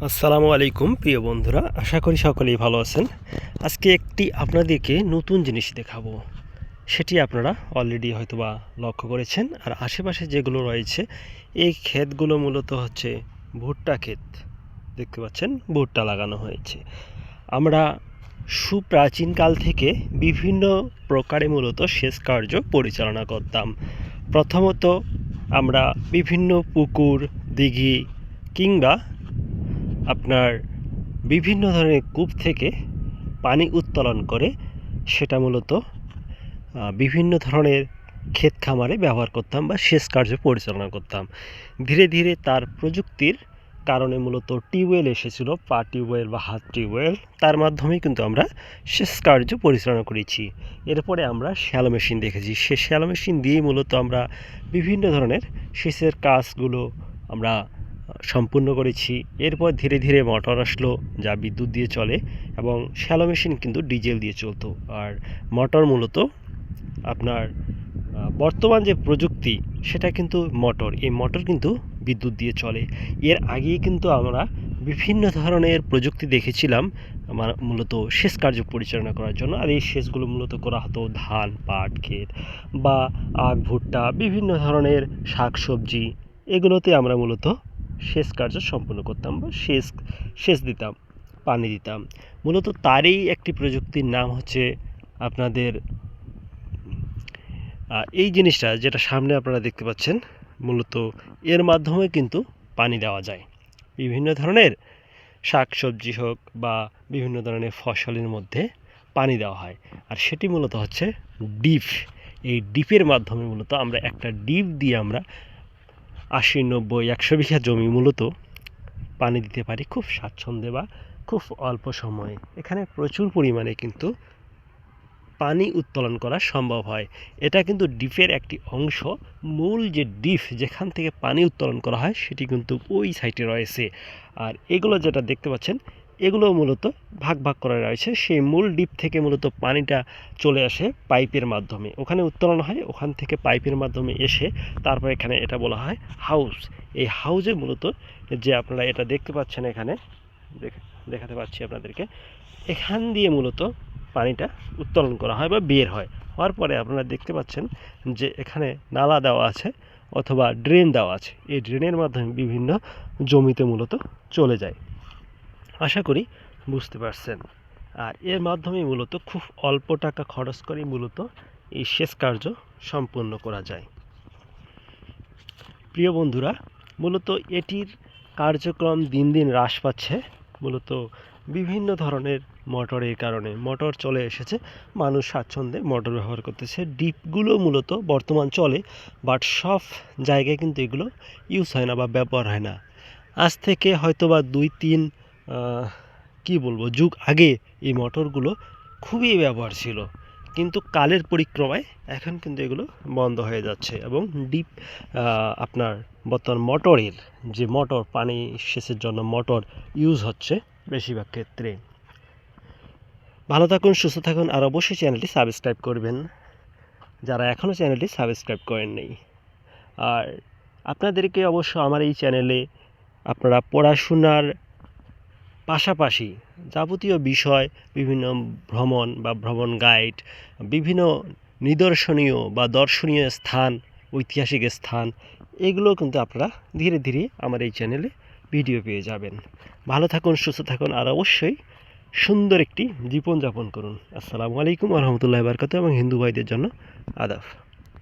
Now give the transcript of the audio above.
আসসালামু আলাইকুম, প্রিয় বন্ধুরা। আশা করি সকলেই ভালো আছেন। আজকে একটি আপনাদেরকে নতুন জিনিস দেখাবো। সেটি আপনারা অলরেডি হয়তোবা লক্ষ্য করেছেন। আর আশেপাশে যেগুলো রয়েছে, এই ক্ষেতগুলো মূলত হচ্ছে ভুট্টা ক্ষেত। দেখতে পাচ্ছেন, ভুট্টা লাগানো হয়েছে। আমরা সুপ্রাচীনকাল থেকে বিভিন্ন প্রকারে মূলত সেচ কার্য পরিচালনা করতাম। প্রথমত আমরা বিভিন্ন পুকুর, দিঘি কিংবা আপনার বিভিন্ন ধরনের কূপ থেকে পানি উত্তোলন করে সেটা মূলত বিভিন্ন ধরনের ক্ষেত খামারে ব্যবহার করতাম বা সেচ কার্য পরিচালনা করতাম। ধীরে ধীরে তার প্রযুক্তির কারণে মূলত টিউবওয়েল এসেছিল, পা টিউবওয়েল বা হাত টিউবওয়েল। তার মাধ্যমে কিন্তু আমরা সেচ কার্য পরিচালনা করেছি। এরপরে আমরা শ্যালো মেশিন দেখেছি। সে শ্যালো মেশিন দিয়ে মূলত আমরা বিভিন্ন ধরনের সেচের কাজগুলো আমরা সম্পূর্ণ করেছি। এরপর ধীরে ধীরে মোটর আসলো যা বিদ্যুৎ দিয়ে চলে এবং শ্যালো মেশিন কিন্তু ডিজেল দিয়ে চলতো। আর মোটর মূলত আপনার বর্তমান যে প্রযুক্তি, সেটা কিন্তু মোটর। এই মোটর কিন্তু বিদ্যুৎ দিয়ে চলে। এর আগেই কিন্তু আমরা বিভিন্ন ধরনের প্রযুক্তি দেখেছিলাম আমার মূলত সেচ কার্য পরিচালনা করার জন্য। আর এই সেচগুলো মূলত করা হতো ধান, পাট, ক্ষেত বা আখ, ভুট্টা, বিভিন্ন ধরনের শাক সবজি এগুলোতে আমরা মূলত সেচ কার্য সম্পন্ন করতাম বা সেচ সেচ দিতাম, পানি দিতাম। মূলত তারই একটি প্রযুক্তির নাম হচ্ছে আপনাদের এই জিনিসটা যেটা সামনে আপনারা দেখতে পাচ্ছেন, মূলত এর মাধ্যমে কিন্তু পানি দেওয়া যায়। বিভিন্ন ধরনের শাক সবজি হোক বা বিভিন্ন ধরনের ফসলের মধ্যে পানি দেওয়া হয়। আর সেটি মূলত হচ্ছে ডিপ। এই ডিপের মাধ্যমে মূলত আমরা একটা ডিপ দিয়ে আমরা আশি, নব্বই, একশো বিঘা জমি মূলত পানি দিতে পারি খুব স্বাচ্ছন্দ্যে বা খুব অল্প সময়ে। এখানে প্রচুর পরিমাণে কিন্তু পানি উত্তোলন করা সম্ভব হয়। এটা কিন্তু ডিপের একটি অংশ। মূল যে ডিপ যেখান থেকে পানি উত্তোলন করা হয় সেটি কিন্তু ওই সাইটে রয়েছে। আর এগুলো যেটা দেখতে পাচ্ছেন এগুলো মূলত ভাগ ভাগ করা রয়েছে। সেই মূল ডিপ থেকে মূলত পানিটা চলে আসে পাইপের মাধ্যমে। ওখানে উত্তোলন হয়, ওখান থেকে পাইপের মাধ্যমে এসে তারপর এখানে এটা বলা হয় হাউস। এই হাউজে মূলত যে আপনারা এটা দেখতে পাচ্ছেন এখানে, দেখ- দেখাতে পাচ্ছি আপনাদেরকে, এখান দিয়ে মূলত পানিটা উত্তোলন করা হয় বা বের হয়। হওয়ার পরে আপনারা দেখতে পাচ্ছেন যে এখানে নালা দেওয়া আছে অথবা ড্রেন দেওয়া আছে। এই ড্রেনের মাধ্যমে বিভিন্ন জমিতে মূলত চলে যায়। আশা করি বুঝতে পারছেন। আর এর মাধ্যমে মূলত খুব অল্প টাকা খরচ করে মূলত এই সেচ কার্য সম্পন্ন করা যায়। প্রিয় বন্ধুরা, মূলত এটির কার্যক্রম দিন দিন হ্রাস পাচ্ছে। মূলত বিভিন্ন ধরনের মোটরের কারণে, মোটর চলে এসেছে, মানুষ স্বাচ্ছন্দ্যে মোটর ব্যবহার করতেছে। ডিপগুলো মূলত বর্তমান চলে, বাট সব জায়গায় কিন্তু এগুলো ইউজ হয় না বা ব্যবহার হয় না। আজ থেকে হয়তো বা দুই, তিন কি বলব, যুগ আগে এই মোটরগুলো খুবই ব্যবহার ছিল। কিন্তু কালের পরিক্রমায় এখন কিন্তু এগুলো বন্ধ হয়ে যাচ্ছে এবং ডিপ আপনার বর্তমান মোটরের যে মোটর, পানি সেচের জন্য মোটর ইউজ হচ্ছে বেশিরভাগ ক্ষেত্রে। ভালো থাকুন, সুস্থ থাকুন, আর অবশ্যই চ্যানেলটি সাবস্ক্রাইব করবেন যারা এখনও চ্যানেলটি সাবস্ক্রাইব করেন নেই আর আপনাদেরকে অবশ্য আমার এই চ্যানেলে আপনারা পড়াশোনার পাশাপাশি যাবতীয় বিষয়, বিভিন্ন ভ্রমণ বা ভ্রমণ গাইড বিভিন্ন নিদর্শনীয় বা দর্শনীয় স্থান, ঐতিহাসিক স্থান এগুলো কিন্তু আপনারা ধীরে ধীরে আমার এই চ্যানেলে ভিডিও পেয়ে যাবেন। ভালো থাকুন, সুস্থ থাকুন, আর অবশ্যই সুন্দর একটি জীবনযাপন করুন। আসসালামু আলাইকুম রহমতুল্লাহ বারকাত এবং হিন্দু ভাইদের জন্য আদাব।